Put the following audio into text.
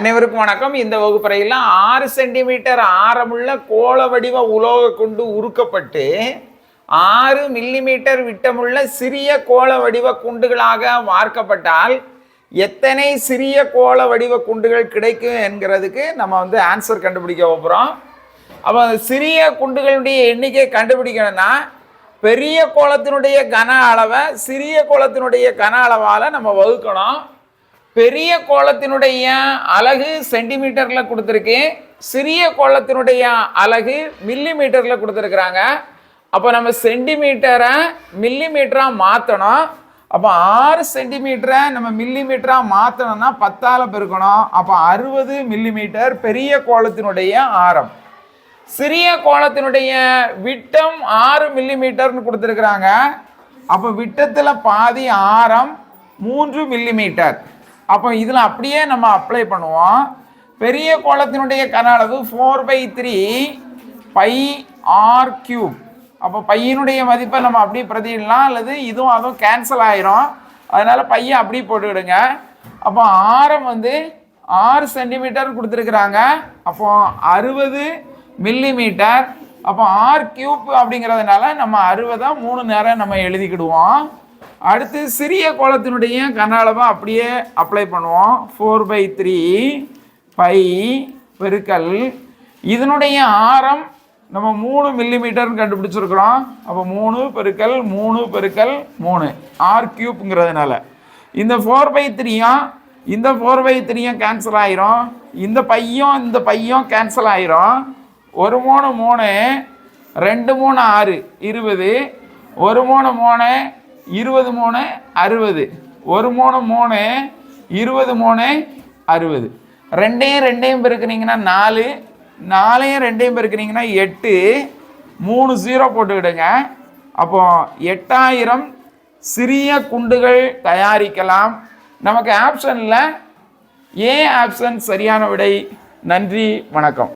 அனைவருக்கும் வணக்கம். இந்த வகுப்பறையில் ஆறு சென்டிமீட்டர் ஆரமுள்ள கோள வடிவ உலோக குண்டு உருக்கப்பட்டு ஆறு மில்லிமீட்டர் விட்டமுள்ள சிறிய கோள வடிவ குண்டுகளாக வார்க்கப்பட்டால் எத்தனை சிறிய கோள வடிவ குண்டுகள் கிடைக்கும் என்கிறதுக்கு நம்ம வந்து ஆன்சர் கண்டுபிடிக்க போகிறோம் அப்போ சிறிய குண்டுகளுடைய எண்ணிக்கை கண்டுபிடிக்கணும்னா பெரிய கோலத்தினுடைய கன அளவை சிறிய கோலத்தினுடைய கன அளவால் நம்ம வகுக்கணும். பெரிய கோலத்தினுடைய அலகு சென்டிமீட்டரில் கொடுத்துருக்கு சிறிய கோலத்தினுடைய அலகு மில்லி மீட்டரில் கொடுத்துருக்குறாங்க. அப்போ நம்ம சென்டிமீட்டரை மில்லி மீட்டராக மாற்றணும் அப்போ ஆறு சென்டிமீட்டரை நம்ம மில்லி மீட்டராக மாற்றணும்னா பத்தால் பெருக்கணும். அப்போ அறுபது மில்லி மீட்டர் பெரிய கோலத்தினுடைய ஆரம். சிறிய கோலத்தினுடைய விட்டம் ஆறு மில்லிமீட்டர்னு கொடுத்துருக்குறாங்க. அப்போ விட்டத்தில் பாதி ஆரம் மூன்று மில்லிமீட்டர். அப்போ இதில் அப்படியே நம்ம அப்ளை பண்ணுவோம். பெரிய கோலத்தினுடைய கன அளவு four by three pi R cube அப்போ பையனுடைய மதிப்பை நம்ம அப்படியே பிரதியிடலாம் அல்லது இதுவும் அதுவும் கேன்சல் ஆயிரும். அதனால் பையன் அப்படியே போட்டுக்கிடுங்க. அப்போ ஆரம் வந்து ஆறு சென்டிமீட்டர் கொடுத்துருக்குறாங்க. அப்போ அறுபது மில்லிமீட்டர் அப்போ ஆர் கியூப் அப்படிங்கிறதுனால நம்ம அறுபதாக மூணு நேரம் நம்ம எழுதிக்கிடுவோம். அடுத்து சிறிய கோலத்தினுடைய கன அளவை அப்படியே அப்ளை பண்ணுவோம். ஃபோர் பை த்ரீ பை பெருக்கல். இதனுடைய ஆரம் நம்ம மூணு மில்லிமீட்டர்னு கண்டுபிடிச்சிருக்கிறோம். அப்போ மூணு பெருக்கல் மூணு பெருக்கல் மூணு. ஆர் கியூப்ங்கிறதுனால இந்த ஃபோர் பை த்ரீயும் இந்த ஃபோர் பை த்ரீயும் கேன்சல் ஆயிரும். இந்த பையும் இந்த பையும் கேன்சல் ஆயிரும். ஒரு மூணு மூணு ரெண்டு மூணு ஆறு இருபது. ஒரு மூணு மூணு இருபது மூணு அறுபது. ஒரு மூணு மூணு இருபது மூணு அறுபது. ரெண்டையும் ரெண்டையும் பெருக்குனீங்கன்னா நாலு நாலையும் ரெண்டையும் பெருக்குனீங்கன்னா எட்டு. மூணு ஜீரோ போட்டுக்கிடுங்க. அப்போ எட்டாயிரம் சிறிய குண்டுகள் தயாரிக்கலாம். நமக்கு ஆப்ஷனில் ஏ ஆப்ஷன் சரியான விடை. நன்றி வணக்கம்.